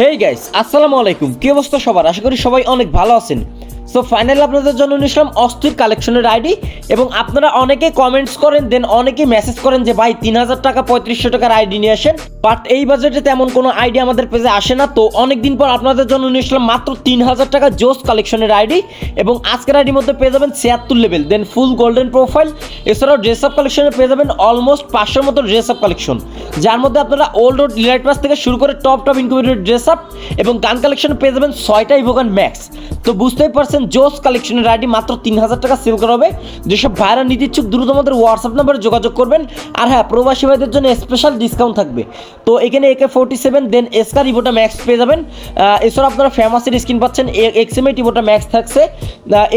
Hey guys আসসালামু আলাইকুম কি অবস্থা সবার? আশা করি সবাই অনেক ভালো আছেন। সো ফাইনালি আপনাদের জন্য নিয়েছিলাম অস্থির কালেকশনের আইডি এবং আপনারা অনেকে কমেন্টস করেন দেন অনেকে মেসেজ করেন যে, ভাই, তিন হাজার টাকা, পঁয়ত্রিশশো টাকার আইডি নিয়ে আসেন। বাট এই বাজেটে তেমন কোনো আইডি আমাদের পেজে আসে না। তো অনেক দিন পর আপনাদের জন্য নিয়েছিলাম মাত্র তিন হাজার টাকা জোস কালেকশনের আইডি এবং আজকের আইডির মধ্যে পেয়ে যাবেন ছিয়াত্তর level then full golden profile এছাড়াও ড্রেস আপ কালেকশনে পেয়ে যাবেন অলমোস্ট পাঁচশোর মতো ড্রেস আপ কালেকশন যার মধ্যে আপনারা ওল্ড ওল্ড ডিলাইট পাস থেকে শুরু করে top top incubated dress up এবং গান কালেকশনে পেয়ে যাবেন ছয়টা ইভোগান ম্যাক্স তো বুঝতেই পারছেন জোস কালেকশনের আইডি মাত্র তিন হাজার টাকা সেল করা হবে। যেসব ভাইরা নিতে ইচ্ছুক দ্রুত আমাদের হোয়াটসঅ্যাপ নাম্বারে যোগাযোগ করবেন। আর হ্যাঁ প্রবাসী ভাইদের জন্য স্পেশাল ডিসকাউন্ট থাকবে। তো এখানে একে ফোর্টি সেভেন দেন এসকার ইভোটা ম্যাক্স পেয়ে যাবেন। এছাড়া আপনারা ফেমাসের স্ক্রিন পাচ্ছেন। এক্সএমএ ইভোটা ম্যাক্স থাকছে।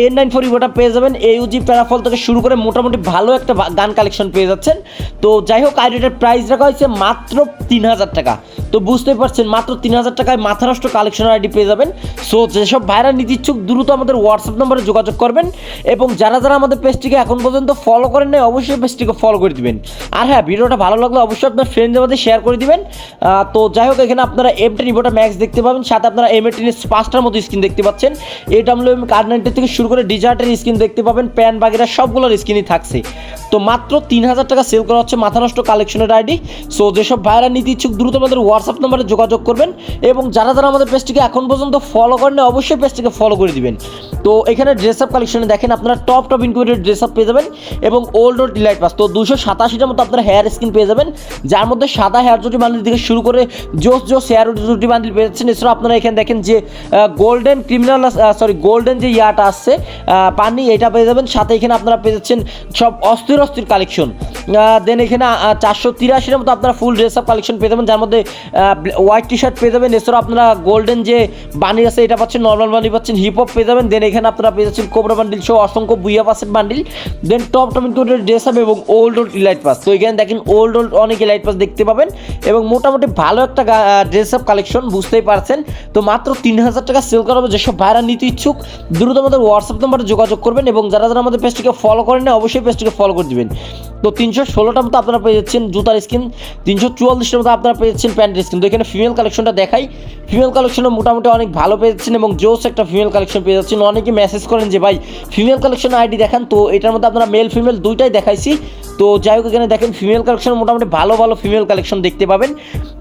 এ নাইন ফোর ইভোটা পেয়ে যাবেন। ইউজি প্যারাফল থেকে শুরু করে মোটামুটি ভালো একটা গান কালেকশন পেয়ে যাচ্ছেন। তো যাই হোক আইডিটার প্রাইস রাখা হয়েছে মাত্র তিন হাজার টাকা। তো বুঝতেই পারছেন, মাত্র তিন হাজার টাকায় মাথারাষ্ট্র কালেকশন আইডি পেয়ে যাবেন। সো যেসব ভাইরা নিতে ইচ্ছুক, দ্রুত আমাদের হোয়াটসঅ্যাপ নম্বরে যোগাযোগ করবেন এবং যারা যারা আমাদের পেজটিকে এখন পর্যন্ত ফলো করেন নাই, অবশ্যই পেজটিকে ফলো করে দিবেন। আর হ্যাঁ ভিডিওটা ভালো লাগলে অবশ্যই আপনার ফ্রেন্ডদের মধ্যে শেয়ার করে দিবেন। তো যাই হোক, এখানে আপনারা এম টেন ইভোটা ম্যাক্স দেখতে পাবেন, সাথে আপনারা এম টেনের পাঁচটার মতো স্ক্রিন দেখতে পাচ্ছেন। A W M Kar ninety থেকে শুরু করে ডিজার্টের স্ক্রিন দেখতে পাবেন, প্যান বাগেরা সবগুলোর স্ক্রিনই থাকছে। তো মাত্র তিন হাজার টাকা সেল করা হচ্ছে মাথা নষ্ট কালেকশনের আইডি সো যেসব ভাইরা নিতে ইচ্ছুক, দ্রুত আমাদের হোয়াটসঅ্যাপ নম্বরে যোগাযোগ করবেন এবং যারা যারা আমাদের পেজটিকে এখন পর্যন্ত ফলো করেন অবশ্যই পেজটিকে ফলো করে দিবেন। তো এখানে ড্রেস আপ কালেকশনে দেখেন আপনারা top top incubated dress up পেয়ে যাবেন এবং ওল্ড ওল্ড ডিলাইট পাস তো দুশো সাতাশিটার মতো আপনারা হেয়ার স্কিন পেয়ে যাবেন, যার মধ্যে সাদা হেয়ার জুটি বান্ডিল থেকে শুরু করে জোস জোস হেয়ার জুটি বান্ডিল পেয়ে যাচ্ছেন। এছাড়াও আপনারা এখানে দেখেন যে গোল্ডেন ক্রিমিনাল সরি গোল্ডেন যে ইয়াটা আসছে পানি এটা পেয়ে যাবেন। সাথে এখানে আপনারা পেয়ে যাচ্ছেন সব অস্থির অস্থির কালেকশন দেন এখানে চারশো তিরাশির মতো আপনারা ফুল ড্রেস আপ কালেকশন পেয়ে যাবেন, যার মধ্যে হোয়াইট টি শার্ট পেয়ে যাবেন, এছাড়াও আপনারা গোল্ডেন যে বানি আছে, এটা পাচ্ছেন নর্মাল বানি পাচ্ছেন হিপ হপ পেয়ে যাবেন দেন এখানে আপনারা পেয়ে যাচ্ছেন কোবরা বান্ডিল সহ অসংখ্য বুইয়া পাসের bundle then top top included dress up এবং ওল্ড ওল্ড ইলাইট পাস তো এখানে দেখেন ওল্ড ওল্ড অনেক ইলাইট পাস দেখতে পাবেন, এবং মোটামুটি ভালো একটা ড্রেস আপ কালেকশন বুঝতেই পারছেন, তো মাত্র তিন হাজার টাকা সেল করা হবে, যেসব ভাইরা নিতে ইচ্ছুক, দ্রুত আমাদের হোয়াটসঅ্যাপ নাম্বারে যোগাযোগ করবেন, এবং যারা যারা আমাদের পেজটিকে ফলো করেন না, অবশ্যই পেজটিকে ফলো করে দিবেন, তো তিনশো ষোলোটার মতো আপনারা পেয়ে যাচ্ছেন জুতার স্কিন, তিনশো চুয়াল্লিশের মতো আপনারা পেয়ে যাচ্ছেন প্যান্টের স্কিন। তো এখানে ফিমেল কালেকশনটা দেখাই। ফিমেল কালেকশনও মোটামুটি অনেক ভালো পেয়ে যাচ্ছেন এবং জোস একটা ফিমেল কালেকশন পেয়ে যাচ্ছেন। অনেকে মেসেজ করেন যে, ভাই, ফিমেল কালেকশন আইডি দেখান। তো এটার মধ্যে আপনারা মেল ফিমেল দুইটাই দেখাইছি। তো যাই হোক, এখানে দেখেন ফিমেল কালেকশন মোটামুটি ভালো ভালো ফিমেল কালেকশন দেখতে পাবেন।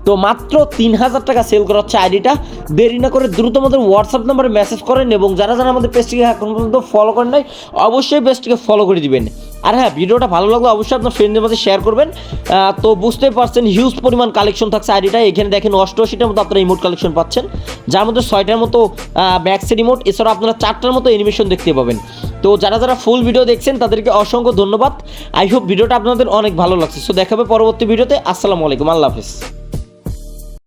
তো মাত্র তিন হাজার টাকা সেল করা হচ্ছে আইডিটা। দেরি না করে দ্রুত আমাদের হোয়াটসঅ্যাপ নাম্বারে মেসেজ করেন এবং যারা যারা আমাদের পেজটিকে এখন পর্যন্ত ফলো করেন নাই, অবশ্যই পেজটিকে ফলো করে দিবেন। আর হ্যাঁ ভিডিওটা ভালো লাগলে অবশ্যই আপনার ফ্রেন্ডের মধ্যে শেয়ার করবেন। তো বুঝতে পারছেন হিউজ পরিমাণ কালেকশন থাকছে আইডিটা এখানে দেখেন অষ্টআশিটার মতো আপনারা রিমোট কালেকশন পাচ্ছেন। যার মধ্যে ছয়টার মতো ব্যাকসে রিমোট এছাড়া আপনারা চারটার মতো অ্যানিমেশন দেখতে পাবেন। তো যারা যারা ফুল ভিডিও দেখছেন, তাদেরকে অসংখ্য ধন্যবাদ। আই হোপ ভিডিওটা আপনাদের অনেক ভালো লাগছে। সো দেখাবে পরবর্তী ভিডিওতে আসসালামু আলাইকুম। আল্লাহ হাফিজ।